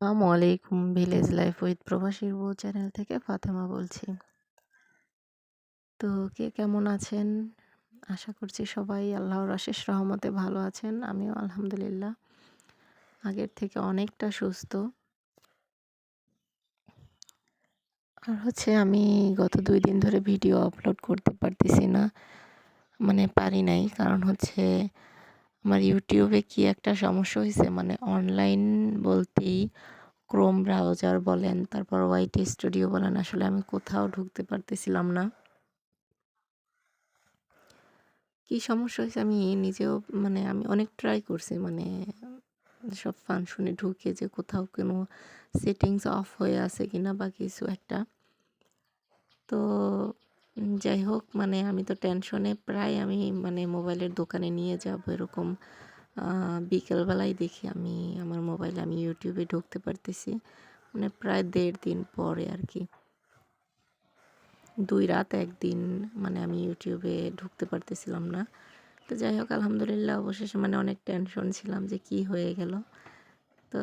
আসসালামু আলাইকুম, village life with প্রবাসীর বউ চ্যানেল থেকে ফাতেমা বলছি। তো কে কেমন আছেন? আশা করছি সবাই আল্লাহর অশেষ রহমতে ভালো আছেন, আমিও আলহামদুলিল্লাহ। আগের থেকে অনেকটা সুস্থ। আর হচ্ছে আমি গত দুই দিন ধরে ভিডিও আপলোড করতে পারতেছি না মানে পারি নাই। কারণ হচ্ছে আমার ইউটিউবে কি একটা সমস্যা হয়েছে মানে অনলাইন বলতেই ক্রোম ব্রাউজার বলেন, তারপর ওয়াইটি স্টুডিও বলেন, আসলে আমি কোথাও ঢুকতে পারতেছিলাম না। কি সমস্যা হয়েছে আমি নিজেও মানে আমি অনেক ট্রাই করছি মানে সব ফাংশনে ঢুকে যে কোথাও কোনো সেটিংস অফ হয়ে আছে কিনা বা কিছু একটা। তো যাই হোক মানে আমি তো টেনশনে প্রায় আমি মানে মোবাইলের দোকানে নিয়ে যাব এরকম বিকেলবেলায় দেখি আমি, আমার মোবাইলে আমি ইউটিউবে ঢুকতে পারতেছি। মানে প্রায় দেড় দিন পরে আর কি। দুই রাত একদিন মানে আমি ইউটিউবে ঢুকতে পারতেছিলাম না। তো যাই হোক, আলহামদুলিল্লাহ অবশেষে মানে অনেক টেনশন ছিলাম যে কি হয়ে গেল। তো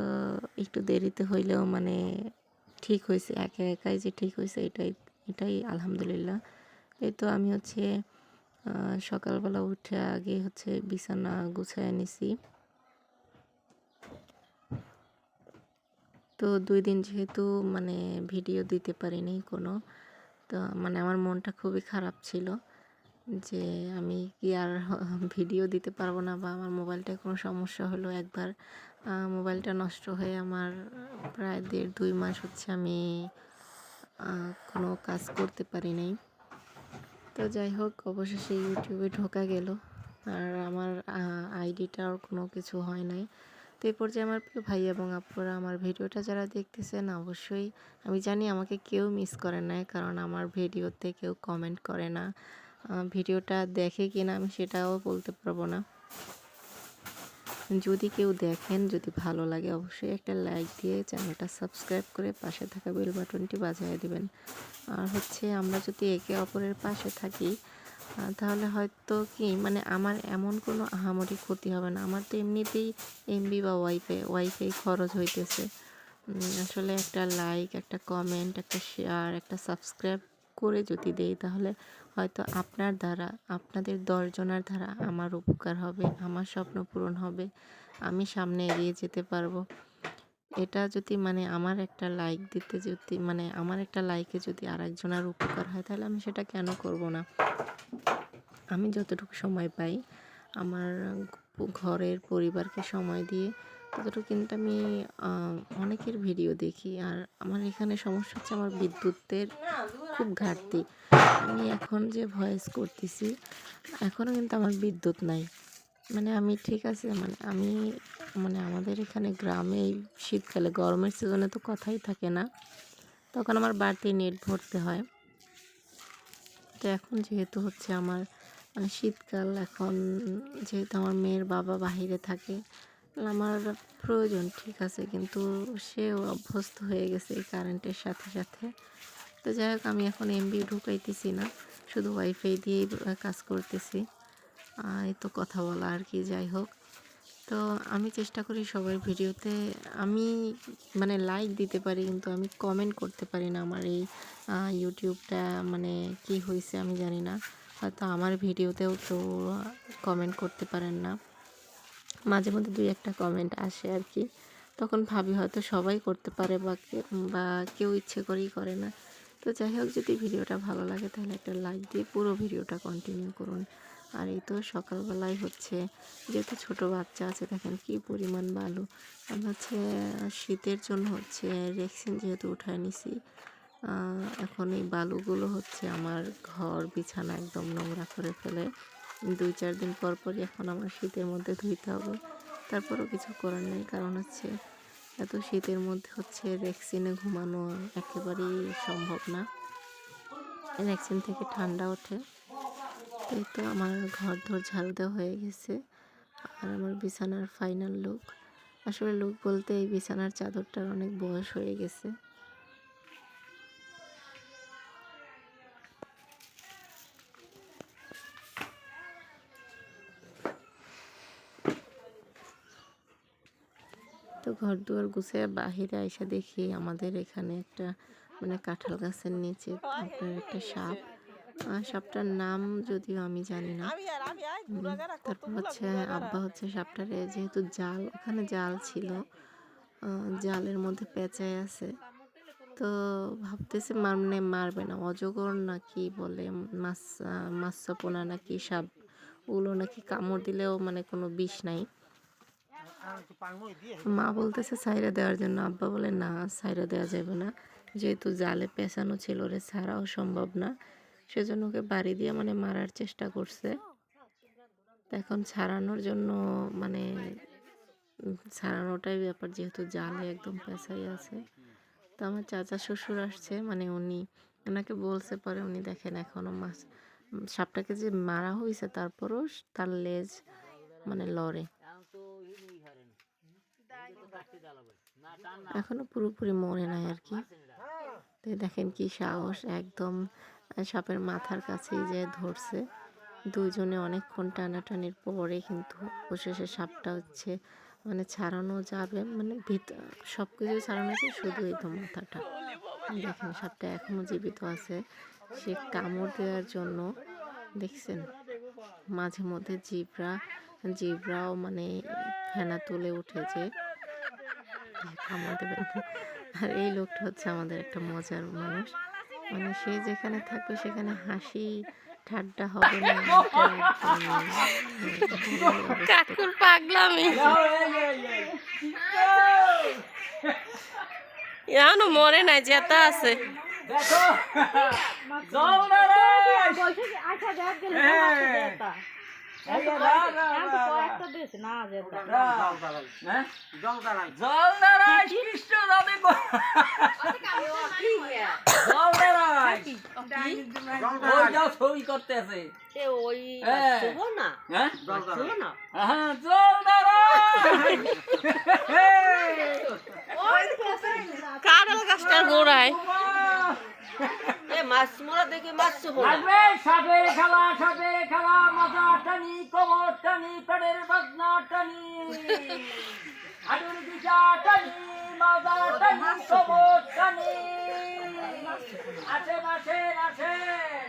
একটু দেরিতে হইলেও মানে ঠিক হয়েছে একা একাই যে ঠিক হয়েছে এটাই এটাই আলহামদুলিল্লাহ। এই তো আমি হচ্ছে সকালবেলা উঠে আগে হচ্ছে বিছানা গুছায় নিছি। তো দুই দিন যেহেতু মানে ভিডিও দিতে পারিনি কোনো, তো মানে আমার মনটা খুবই খারাপ ছিল যে আমি কি আর ভিডিও দিতে পারব না বা আমার মোবাইলটা কোনো সমস্যা হলো একবার। মোবাইলটা নষ্ট হয়ে আমার প্রায় দেড় দুই মাস হচ্ছে আমি কোনো কাজ করতে পারি নাই। তো যাই হোক, অবশেষে ইউটিউবে ঢোকা গেল। আর আমার আইডিটা আর কোনো কিছু হয় নাই। তো এই পর্যায়ে আমার প্রিয় ভাই এবং আপুরা আমার ভিডিওটা যারা দেখতেছেন, অবশ্যই আমি জানি আমাকে কেউ মিস করে না কারণ আমার ভিডিওতে কেউ কমেন্ট করে না। ভিডিওটা দেখে কিনা আমি সেটাও বলতে পারব না। যদি কেউ দেখেন যদি ভালো লাগে অবশ্যই একটা লাইক দিয়ে চ্যানেলটা সাবস্ক্রাইব করে পাশে থাকা বেল বাটনটি বাজিয়ে দিবেন। আর হচ্ছে আমরা যদি একে অপরের পাশে থাকি তাহলে হয়তো কি মানে আমার এমন কোনো আহামরি ক্ষতি হবে না। আমার তো এমনিতেই এমবি বা ওয়াইফাই ওয়াইফাই খরচ হইতেছে। আসলে একটা লাইক একটা কমেন্ট একটা শেয়ার একটা সাবস্ক্রাইব করে যদি দেই, তাহলে হয়তো আপনার দ্বারা, আপনাদের দশজনের দ্বারা আমার উপকার হবে, আমার স্বপ্ন পূরণ হবে, আমি সামনে এগিয়ে যেতে পারব। এটা যদি মানে আমার একটা লাইক দিতে যদি মানে আমার একটা লাইকে যদি আর আরেকজনের উপকার হয়, তাহলে আমি সেটা কেন করব না? আমি যতটুকু সময় পাই আমার ঘরের পরিবারকে সময় দিয়ে, ততটুকু কিন্তু আমি অনেকের ভিডিও দেখি। আর আমার এখানে সমস্যা হচ্ছে আমার বিদ্যুতের খুব ঘাটতি। আমি এখন যে ভয়েস করতেছি এখনও কিন্তু আমার বিদ্যুৎ নাই। মানে আমি ঠিক আছে মানে আমি মানে আমাদের এখানে গ্রামে এই শীতকালে, গরমের সিজনে তো কথাই থাকে না। তখন আমার বাড়তি নেট ভরতে হয়। তো এখন যেহেতু হচ্ছে আমার মানে শীতকাল এখন যেহেতু আমার মেয়ের বাবা বাহিরে থাকে, আমার প্রয়োজন ঠিক আছে, কিন্তু সেও অভ্যস্ত হয়ে গেছে এই কারেন্টের সাথে সাথে। তো যাই হোক, আমি এখন এমবি ঢুকাইতেছি না, শুধু ওয়াইফাই দিয়েই কাজ করতেছি। এই তো কথা বলা আর কি, যাই হোক। তো আমি চেষ্টা করি সবার ভিডিওতে, আমি মানে লাইক দিতে পারি, কিন্তু আমি কমেন্ট করতে পারি না আমার এই ইউটিউবটা মানে কি হয়েছে আমি জানি না। হয়তো আমার ভিডিওতেও তো কমেন্ট করতে পারেন না। মাঝে মধ্যে দুই একটা কমেন্ট আসে আর কি। তখন ভাবি হয়তো সবাই করতে পারে বা বা কেউ ইচ্ছে করেই করে না। তো যাই হোক, যদি ভিডিওটা ভালো লাগে তাহলে একটা লাইক দিয়ে পুরো ভিডিওটা কন্টিনিউ করুন। আর এই তো সকালবেলায় হচ্ছে যেহেতু ছোট বাচ্চা আছে, দেখেন কি পরিমাণ বালু। আমি হচ্ছে শীতের জন্য হচ্ছে রেক্সিন যেহেতু উঠায় নিছি এখন এই বালুগুলো হচ্ছে আমার ঘর বিছানা একদম নোংরা করে ফেলে। দুই চার দিন পর পরই এখন আমার শীতের মধ্যে ধুইতে হবে। তারপরও কিছু করার নেই, কারণ হচ্ছে এত শীতের মধ্যে হচ্ছে রেক্সিনে ঘুমানো একেবারেই সম্ভব না। রেক্সিন থেকে ঠান্ডা ওঠে। এই তো আমার ঘর ধর ঝাড়ু দেওয়া হয়ে গেছে। আর আমার বিছানার ফাইনাল লুক আসলে লুক বলতে এই বিছানার চাদরটার অনেক বয়স হয়ে গেছে তো ঘর দুয়ার গুছিয়ে বাহিরে আইসা দেখি আমাদের এখানে একটা মানে কাঁঠাল গাছের নিচে আপনার একটা সাপ। সাপটার নাম যদিও আমি জানি না। তারপর হচ্ছে আব্বা হচ্ছে সাপটারে যেহেতু জাল ওখানে জাল ছিল জালের মধ্যে পেঁচাই আছে। তো ভাবতেছে মানে মারবে না অজগর নাকি বলে মাছ মাছপোনা নাকি সাপ ওগুলো নাকি কামড় দিলেও মানে কোনো বিষ নাই। মা বলতেছে সাইরা দেওয়ার জন্য। আব্বা বলে, না, সাইরা দেওয়া যাবে না। যেহেতু জালে পেঁচানো ছিল রে, ছাড়াও সম্ভব না। সেজন্য ওকে বাড়ি দিয়ে মানে মারার চেষ্টা করছে। এখন ছাড়ানোর জন্য মানে ছাড়ানোটাই ব্যাপার, যেহেতু জালে একদম পেঁচাই আছে। তো আমার চাচা শ্বশুর আসছে মানে উনি ওনাকে বলছে পরে, উনি দেখেন এখনও মাছ সাপটাকে যে মারা হয়েছে তারপরও তার লেজ মানে লড়ে। এখনও পুরোপুরি মরে নাই আর কি। তো দেখেন কি সাহস, একদম সাপের মাথার কাছেই যে ধরছে। দুজনে অনেকক্ষণ টানাটানির পরে কিন্তু অবশেষে সাপটা হচ্ছে মানে ছাড়ানো যাবে মানে ভিত সব কিছু ছাড়ানো আছে, শুধু এই তো মাথাটা। দেখেন সাপটা এখনও জীবিত আছে। সে কামড় দেওয়ার জন্য, দেখছেন? মাঝে মধ্যে জিব্রা, জিব্রাও মানে ফেনা তুলে উঠেছে। কামড় দেবেন আর এই লোকটা হচ্ছে আমাদের একটা মজার মানুষ। মানে সে যেখানে থাকবে সেখানে হাসি ঠাট্টা হবে না। কাকুর পাগলামি। এখনও মরে নাই জেতা আছে। দেখো। ছবি করতেছে। ওই হ্যাঁ। হ্যাঁ? হ্যাঁ গাছটার গোড়ায়। মাছ মোরা দেখে মাছ চুপ লাগবে সাপের খেলা সাপের খেলা মাজা টানি কোমর টানি পেটের বাজনা টানি। হাডুর দিশা টানি মাজা টানি কোমর টানি।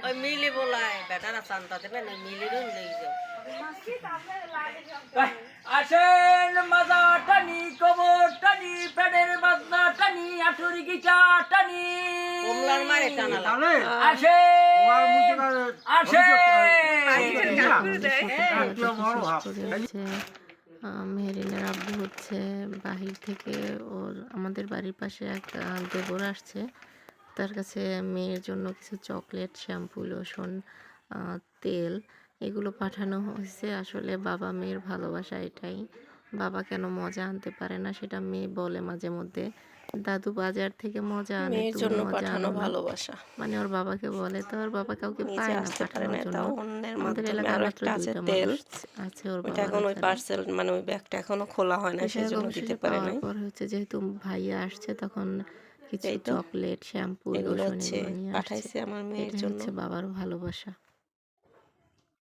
ওই মিলি বলায় বেটারা চান্তা দেবে না মিলি রুন লই যাও। আসেন মাজা টানি কোমর টানি পেটের বাজনা টানি হাডুর দিশা টানি আসেন আসেন মেহরিনের আব্বু হচ্ছে বাহির থেকে ওর আমাদের বাড়ির পাশে এক আহ, দেবর আসছে তার কাছে মেয়ের জন্য কিছু চকলেট শ্যাম্পু লোশন তেল এগুলো পাঠানো হয়েছে। আসলে বাবা মেয়ের ভালোবাসা এটাই। বাবা কেন মজা আনতে পারে না সেটা মেয়ে বলে মাঝে মধ্যে। দাদু বাজার থেকে মজা আনে মেয়ের জন্য পাঠানো ভালোবাসা। মানে ওর বাবাকে বলে তো ওর বাবা কাউকে পায় না পাঠানোর জন্য। অন্যের আমাদের এলাকায় মাত্র দুইটা তেল। মানুষ আছে ওর ওইটা এখন ওই পার্সেল মানে ওই ব্যাগটা এখনও খোলা হয় না এখানে। সেই জন্য অবশেষে দিতে পারে নাই। পর হচ্ছে যেহেতু ভাইয়া আসছে তখন কিছু চকলেট শ্যাম্পু এগুলো লোশন হচ্ছে এগুলো নিয়ে পাঠাইছে আমার মেয়ের জন্য। হচ্ছে বাবার ভালোবাসা।